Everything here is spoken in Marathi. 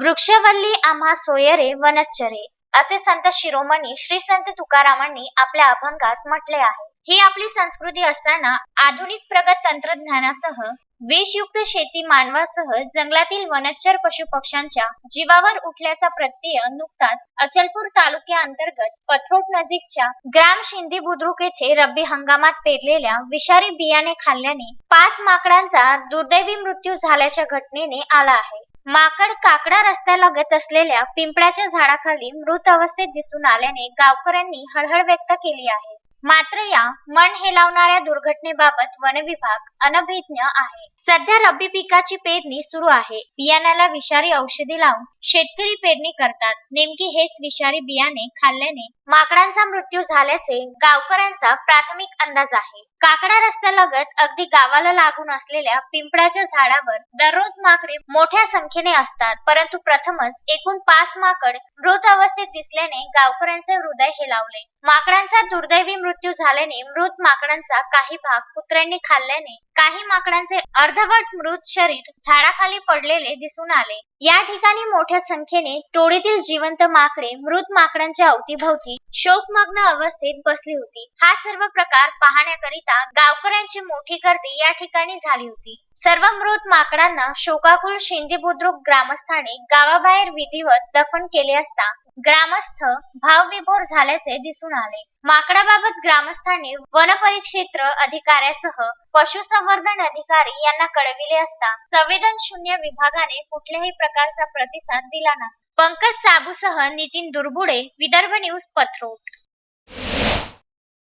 वृक्षवल्ली आम्हा सोयरे वनचरे असे संत शिरोमणी श्री संत तुकारामांनी आपल्या अभंगात म्हटले आहे. ही आपली संस्कृती असताना आधुनिक प्रगत तंत्रज्ञानासह विषयुक्त शेती मानवासह जंगलातील वनच्चर पशुपक्ष्यांच्या जीवावर उठल्याचा प्रत्यय नुकताच अचलपूर तालुक्याअंतर्गत पथरोट नजीकच्या ग्राम शिंदी बुद्रुक येथे रब्बी हंगामात पेरलेल्या विषारी बियाणे खाल्ल्याने पाच माकडांचा दुर्दैवी मृत्यू झाल्याच्या घटनेने आला आहे. माकड काकडा रस्त्यालगत असलेल्या पिंपळाच्या झाडाखाली मृत अवस्थेत दिसून आल्याने गावकऱ्यांनी हळहळ व्यक्त केली आहे. मात्र या मन हेलावणाऱ्या दुर्घटनेबाबत वनविभाग अनभिज्ञ आहे. सध्या रब्बी पिकाची पेरणी सुरू आहे. बियाण्याला विषारी औषधी लावून शेतकरी पेरणी करतात. नेमकी हेच विषारी बियाणे खाल्ल्याने माकडांचा मृत्यू झाल्याचे गावकऱ्यांचा प्राथमिक अंदाज आहे. काकडा रस्त्यालगत अगदी गावाला लागून असलेल्या पिंपळाच्या झाडावर दररोज माकडे मोठ्या संख्येने असतात. परंतु प्रथमच एकूण पाच माकड मृत अवस्थेत दिसल्याने गावकऱ्यांचे हृदय हेलावले. माकडांचा दुर्दैवी मृत्यू मृत्यू झाल्याने मृत माकडांचा काही भाग कुत्र्यांनी खाल्ल्याने काही माकडांचे अर्धवट मृत शरीर झाडाखाली पडलेले दिसून आले. या ठिकाणी मोठ्या संख्येने टोळीतील जिवंत माकडे मृत माकडांच्या अवतीभवती शोकमग्न अवस्थेत बसली होती. हा सर्व प्रकार पाहण्याकरिता गावकऱ्यांची मोठी गर्दी या ठिकाणी झाली होती. सर्व मृत माकडांना शोकाकुल शिंदी बुद्रुक ग्रामस्थांनी गावाबाहेर विधिवत दफन केले असता ग्रामस्थ भावविभोर झाल्याचे दिसून आले. माकडाबाबत ग्रामस्थांनी वनपरिक्षेत्र अधिकाऱ्यासह पशुसंवर्धन अधिकारी यांना कळविले असता संवेदनशून्य विभागाने कुठल्याही प्रकारचा प्रतिसाद दिला नाही. पंकज साबूसह नितीन दुर्बुडे विदर्भ न्यूज पत्रोट